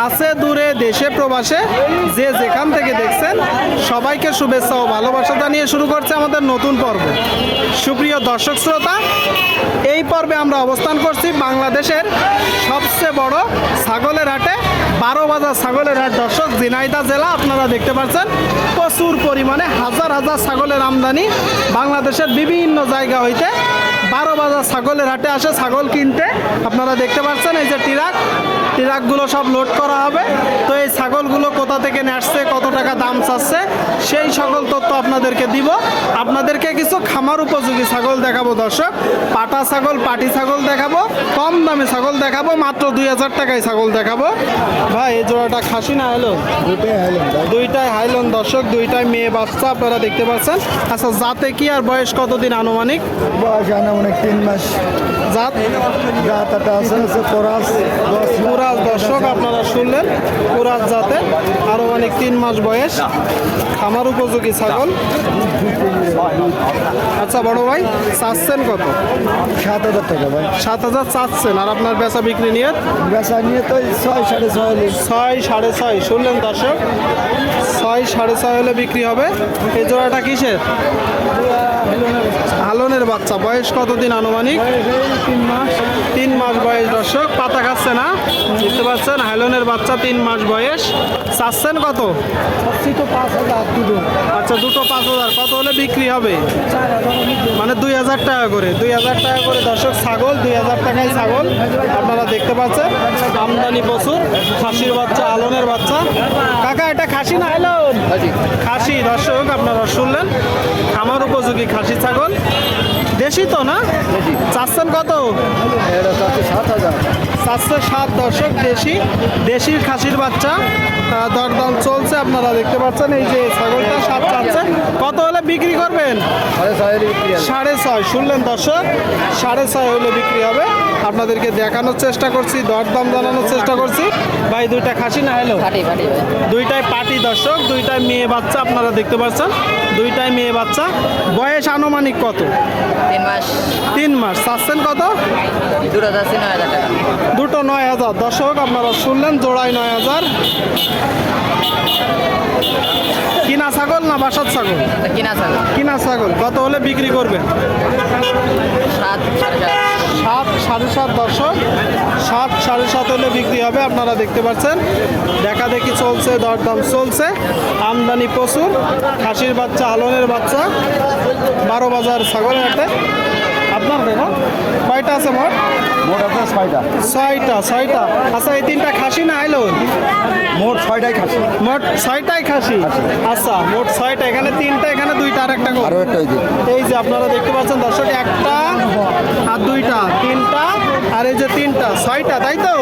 কাছে দূরে, দেশে, প্রবাসে, যে যেখান থেকে দেখছেন, সবাইকে শুভেচ্ছা ও ভালোবাসা জানিয়ে শুরু করছে আমাদের নতুন পর্ব। সুপ্রিয় দর্শক শ্রোতা, এই পর্বে আমরা অবস্থান করছি বাংলাদেশের সবচেয়ে বড় ছাগলের হাটে, বারো বাজার ছাগলের হাট। দর্শক জিনাইদা জেলা, আপনারা দেখতে পাচ্ছেন, প্রচুর পরিমাণে হাজার হাজার ছাগলের আমদানি বাংলাদেশের বিভিন্ন জায়গা হইতে বারো বাজার ছাগলের হাটে আসে ছাগল কিনতে। আপনারা দেখতে পাচ্ছেন এই যে ট্রাক। ট্রাকগুলো সব লোড করা হবে। তো এই ছাগলগুলো কোথা থেকে আসছে কত টাকা দাম চাচ্ছে সেই সকল তথ্য আপনাদেরকে দিব। আপনাদেরকে কিছু খামার উপযোগী ছাগল দেখাবো দর্শক। পাটা ছাগল পাটি ছাগল দেখাবো কম দামে ছাগল দেখাবো মাত্র দুই হাজার টাকায় ছাগল দেখাবো। ভাই এই জোড়াটা খাসি না হাইল্যান্ড দুইটাই হাইলন দর্শক। দুইটাই মেয়ে বাচ্চা আপনারা দেখতে পাচ্ছেন। আচ্ছা যাতে কি আর বয়স কতদিন আনুমানিক? বয়স আনুমানিক তিন মাস জাত? গাতাটা আছে আছে পরাস পুরাজ দর্শক আপনারা শুনলেন পুরাজ জাতে আরও অনেক তিন মাস বয়স। খামার উপযোগী ছাগল। আচ্ছা বড় ভাই চাচ্ছেন কত? সাত হাজার টাকা ভাই। সাত হাজার চাচ্ছেন আর আপনার বেচা বিক্রি নিয়ে? বেচা নিয়ে তো ছয় সাড়ে ছয় ছয় সাড়ে ছয় শুনলেন দর্শক? ছয় সাড়ে ছয় হলে বিক্রি হবে। এই জোড়াটা কিসের? হালনের বাচ্চা বয়স কতদিন আনুমানিক? তিন মাস। তিন মাস বয়স দর্শক পাতা খাচ্ছে না? বুঝতে পারছেন? হাইলনের বাচ্চা তিন মাস বয়স। চাচ্ছেন কত? তো পাঁচ হাজার দুটো। আচ্ছা দুটো পাঁচ হাজার। কত হলে বিক্রি হবে? মানে দুই হাজার টাকা করে। দুই হাজার টাকা করে দর্শক ছাগল দুই হাজার টাকায় ছাগল। আপনারা দেখতে পাচ্ছেন আমদানি প্রচুর। খাসির বাচ্চা আলনের বাচ্চা। কাকা এটা খাসি না আলন খাসি। দর্শক আপনারা শুনলেন আমার উপযোগী খাসি ছাগল। দেশি তো না? চাচ্ছেন কত? সাত হাজার। সাতশো সাত দর্শক দেশি দেশির খাসির বাচ্চা দরদাম চলছে আপনারা দেখতে পাচ্ছেন এই যে ছাগলটা সাত চাচ্ছেন কত হলে বিক্রি করবেন? সাড়ে ছয় হলে শুনলেন দর্শক? সাড়ে ছয় হলে বিক্রি হবে। আপনাদেরকে দেখানোর চেষ্টা করছি দরদাম জানানোর চেষ্টা করছি। ভাই দুইটা খাসি না ফাটি দুইটাই পাটি দর্শক দুইটাই মেয়ে বাচ্চা আপনারা দেখতে পাচ্ছেন। দুইটাই মেয়ে বাচ্চা। বয়স আনুমানিক কত? তিন মাস। তিন মাস। চাচ্ছেন কত? দুটো যাচ্ছে নয় হাজার টাকা। দুটো নয় হাজার। দর্শক আপনারা শুনলেন জোড়ায় নয় হাজার। কিনা ছাগল না বাসার ছাগল? কিনা ছাগল। কিনা ছাগল। কত হলে বিক্রি করবেন সাত সাড়ে সাত। সাত সাড়ে সাত দর্শক। সাত সাড়ে সাত হলে বিক্রি হবে আপনারা দেখতে পাচ্ছেন। দেখা দেখি চলছে দরদাম চলছে। আমদানি প্রচুর। খাসির বাচ্চা আলনের বাচ্চা। বারো বাজার ছাগলের হাটে। আপনার দেখো। কয়টা আছে মোট? মোট আছে ছয়টা। ছয়টা ছয়টা। আচ্ছা এই তিনটা খাসি না আইলো? মোট ছয়টাই খাসি। মোট ছয়টাই খাসি? আচ্ছা মোট ছয়টা এখানে তিনটা এখানে দুইটা আর একটা আরও একটা এই যে আপনারা দেখতে পাচ্ছেন দর্শক একটা আর দুইটা তিনটা আর এই যে তিনটা ছয়টা তাই তো?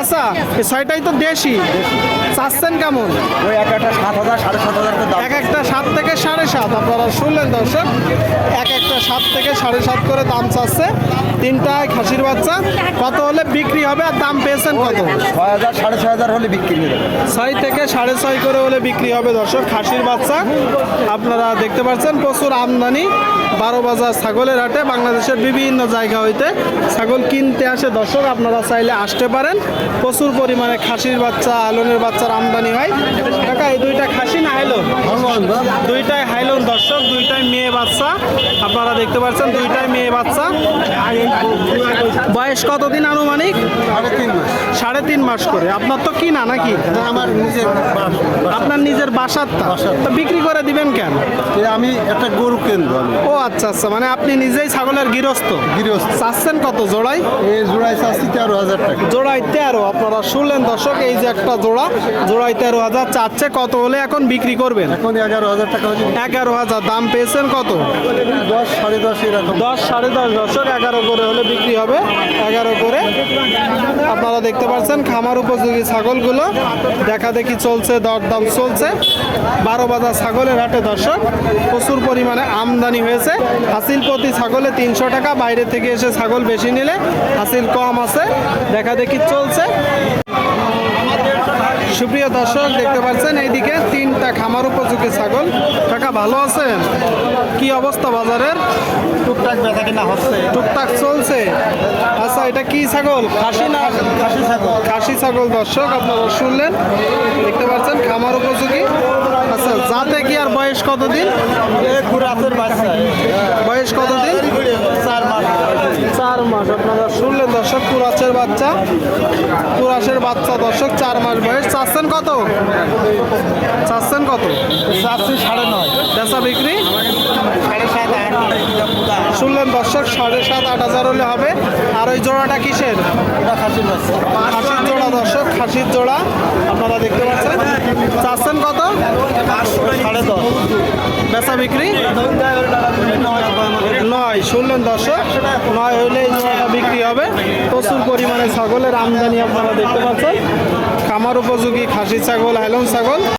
আচ্ছা এই ছয়টাই তো দেশি। চাচ্ছেন কেমন? ওই এক একটা সাত হাজার সাড়ে সাত হাজার এক একটা সাত থেকে সাড়ে সাত আপনারা শুনলেন দর্শক? এক একটা সাত থেকে সাড়ে সাত করে দাম চাচ্ছে। তিনটায় খাসির বাচ্চা। কত হলে বিক্রি হবে আর দাম পেয়েছেন কত? ছয় হাজার সাড়ে ছয় হাজার হলে বিক্রি যাবে। ছয় থেকে সাড়ে ছয় করে হলে বিক্রি হবে দর্শক খাসির বাচ্চা। আপনারা দেখতে পাচ্ছেন প্রচুর আমদানি। বারো বাজার ছাগলের হাটে বাংলাদেশের বিভিন্ন জায়গা হইতে ছাগল কিনতে আসে। দর্শক, আপনারা চাইলে আসতে পারেন। প্রচুর পরিমাণে খাসির বাচ্চা আলনের বাচ্চার আমদানি হয়। কাকা, এই দুইটা খাসি না হাইলন? দুইটাই হাইলন, দর্শক, দুইটাই মেয়ে বাচ্চা। আপনারা দেখতে পাচ্ছেন, দুইটাই মেয়ে বাচ্চা। বয়স কতদিন আনুমানিক? তিন মাস। সাড়ে তিন মাস করে। আপনার তো কিনা নাকি? আমার নিজের আপনার নিজের বাসারটা তো? বিক্রি করে দিবেন কেন? আমি একটা গরু কেন্দ্র ও আচ্ছা আচ্ছা মানে আপনি নিজেই ছাগলের গৃহস্থ? গৃহস্থ। চাচ্ছেন কত জোড়াই? এই জোড়াই চাচ্ছি তেরো হাজার টাকা। জোড়াই তেরো আপনারা শুনলেন দর্শক এই যে একটা জোড়া জোড়াই তেরো হাজার চাচ্ছে কত হলে এখন বিক্রি করবেন? এখন এগারো হাজার টাকা হচ্ছে এগারো হাজার দাম পেয়েছেন কত? দশ সাড়ে দশ এরকম। দশ সাড়ে দশ দশক এগারো করে হলে বিক্রি হবে। এগারো করে আপনারা দেখতে পাচ্ছেন, খামার উপযোগী ছাগলগুলো। দেখা দেখি চলছে, দরদাম চলছে। বারো বাজার ছাগলের হাটে দর্শক, প্রচুর পরিমাণে আমদানি হয়েছে। হাসিল প্রতি ছাগলে তিনশো টাকা, বাইরে থেকে এসে ছাগল বেশি নিলে হাসিল কম আছে। দেখা দেখি চলছে। সুপ্রিয় দর্শক দেখতে পাচ্ছেন এইদিকে তিনটা খামার উপযোগী ছাগল। কাকা ভালো আছেন? কি অবস্থা বাজারের? টুকটাক বেচা কিনা হচ্ছে। টুকটাক চলছে। আচ্ছা এটা কি ছাগল? খাসি না খাসি ছাগল। খাসি ছাগল দর্শক আপনারা শুনলেন। দেখতে পাচ্ছেন খামার উপযোগী। আচ্ছা যাতে কি আর বয়স কতদিন? এ কুরাতের বাচ্চা। বয়স কতদিন? চার মাস। চার মাস আপনারা শুনলেন দর্শক কুরাসের বাচ্চা কুরাসের বাচ্চা দর্শক চার মাস বয়স। চাচ্ছেন কত? চাচ্ছেন কত? চারশি সাড়ে নয়। বেচা বিক্রি? সাড়ে সাত আট শুনলেন দর্শক সাড়ে সাত আট হাজার হলে হবে। আর ওই জোড়াটা কিসের? খাসির খাসির জোড়া দর্শক খাসির জোড়া। আপনারা দেখতে পাচ্ছেন। চাচ্ছেন কত? সাড়ে দশ। বেচা বিক্রি? দর্শক, নয় হইলে এই বিক্রি হবে। প্রচুর পরিমাণে ছাগলের আমদানি আপনারা দেখতে পাচ্ছেন। খামার উপযোগী খাসি ছাগল হেলন ছাগল।